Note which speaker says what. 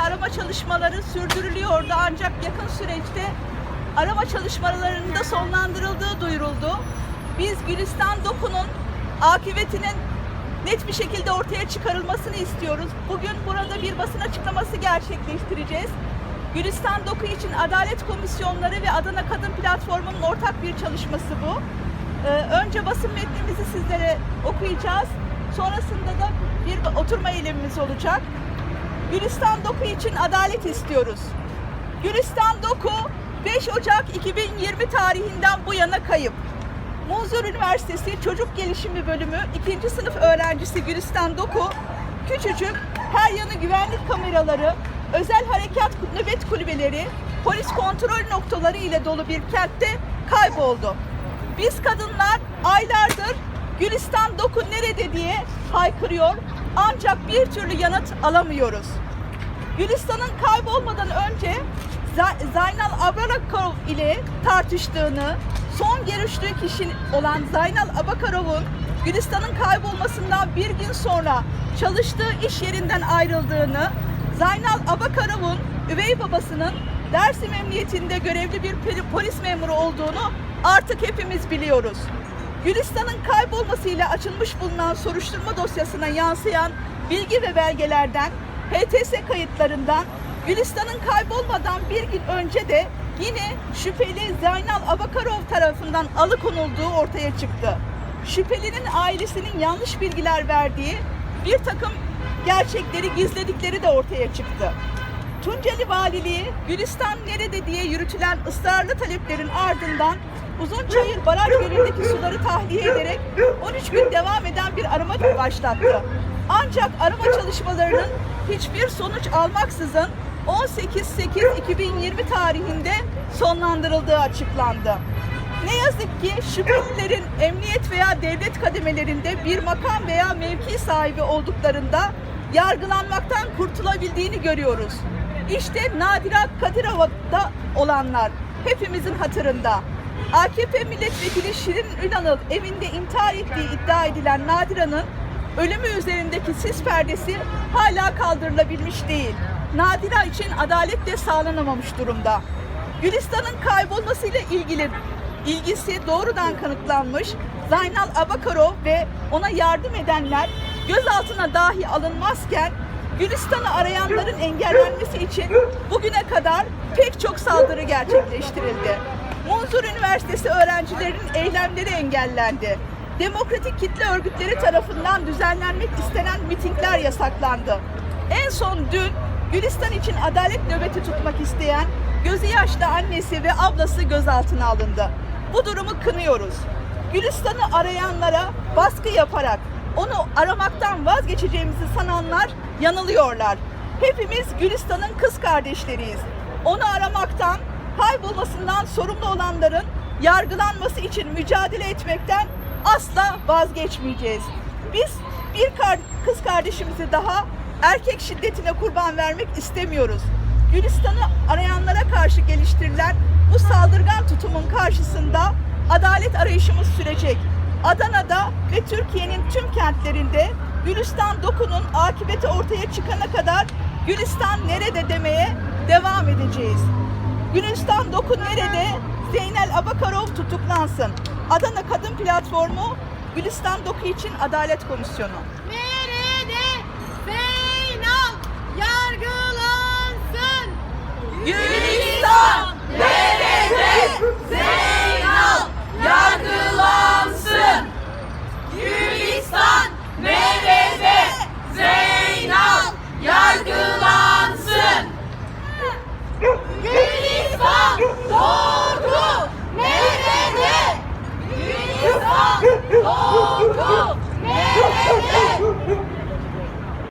Speaker 1: ile arama çalışmaları sürdürülüyordu ancak yakın süreçte arama çalışmalarının da sonlandırıldığı duyuruldu. Biz Gülistan Doku'nun akıbetinin net bir şekilde ortaya çıkarılmasını istiyoruz. Bugün burada bir basın açıklaması gerçekleştireceğiz. Gülistan Doku için Adalet Komisyonları ve Adana Kadın Platformu'nun ortak bir çalışması bu. Ee, önce basın metnimizi sizlere okuyacağız. Sonrasında da bir oturma eylemimiz olacak. Gülistan Doku için adalet istiyoruz. Gülistan Doku 5 Ocak 2020 tarihinden bu yana kayıp. Munzur Üniversitesi Çocuk Gelişimi Bölümü 2. sınıf öğrencisi Gülistan Doku küçücük her yanı güvenlik kameraları, özel harekat nöbet kulübeleri, polis kontrol noktaları ile dolu bir kentte kayboldu. Biz kadınlar aylardır Gülistan Doku nerede diye haykırıyor ancak bir türlü yanıt alamıyoruz. Gülistan'ın kaybolmadan önce Zaynal Abarakov ile tartıştığını, son görüştüğü kişi olan Zaynal Abakarov'un Gülistan'ın kaybolmasından bir gün sonra çalıştığı iş yerinden ayrıldığını, Zaynal Abakarov'un üvey babasının Dersim Emniyetinde görevli bir poli- polis memuru olduğunu artık hepimiz biliyoruz. Gülistan'ın kaybolmasıyla açılmış bulunan soruşturma dosyasına yansıyan bilgi ve belgelerden, HTS kayıtlarından Gülistan'ın kaybolmadan bir gün önce de yine şüpheli Zaynal Abakarov tarafından alıkonulduğu ortaya çıktı. Şüphelinin ailesinin yanlış bilgiler verdiği bir takım gerçekleri gizledikleri de ortaya çıktı. Tunceli Valiliği Gülistan nerede diye yürütülen ısrarlı taleplerin ardından Uzunçayır Baraj Gölü'ndeki suları tahliye ederek 13 gün devam eden bir arama başlattı. Ancak arama çalışmalarının hiçbir sonuç almaksızın 18.8.2020 tarihinde sonlandırıldığı açıklandı. Ne yazık ki şüphelilerin emniyet veya devlet kademelerinde bir makam veya mevki sahibi olduklarında yargılanmaktan kurtulabildiğini görüyoruz. İşte Nadira Kadirova'da olanlar hepimizin hatırında. AKP milletvekili Şirin Ünal'ın evinde intihar ettiği iddia edilen Nadira'nın ölümü üzerindeki sis perdesi hala kaldırılabilmiş değil. Nadira için adalet de sağlanamamış durumda. Gülistan'ın kaybolmasıyla ilgili ilgisi doğrudan kanıtlanmış. Zaynal Abakarov ve ona yardım edenler gözaltına dahi alınmazken Gülistan'ı arayanların engellenmesi için bugüne kadar pek çok saldırı gerçekleştirildi. Munzur Üniversitesi öğrencilerinin eylemleri engellendi. Demokratik kitle örgütleri tarafından düzenlenmek istenen mitingler yasaklandı. En son dün Gülistan için adalet nöbeti tutmak isteyen gözü yaşlı annesi ve ablası gözaltına alındı. Bu durumu kınıyoruz. Gülistan'ı arayanlara baskı yaparak onu aramaktan vazgeçeceğimizi sananlar yanılıyorlar. Hepimiz Gülistan'ın kız kardeşleriyiz. Onu aramaktan, kaybolmasından sorumlu olanların yargılanması için mücadele etmekten asla vazgeçmeyeceğiz. Biz bir kız kardeşimizi daha erkek şiddetine kurban vermek istemiyoruz. Gülistan'ı arayanlara karşı geliştirilen bu saldırgan tutumun karşısında adalet arayışımız sürecek. Adana'da ve Türkiye'nin tüm kentlerinde Gülistan Doku'nun akıbeti ortaya çıkana kadar Gülistan nerede demeye devam edeceğiz. Gülistan Doku nerede? Zeynel Abakarov tutuklansın. Adana Kadın Platformu Gülistan Doku için Adalet Komisyonu.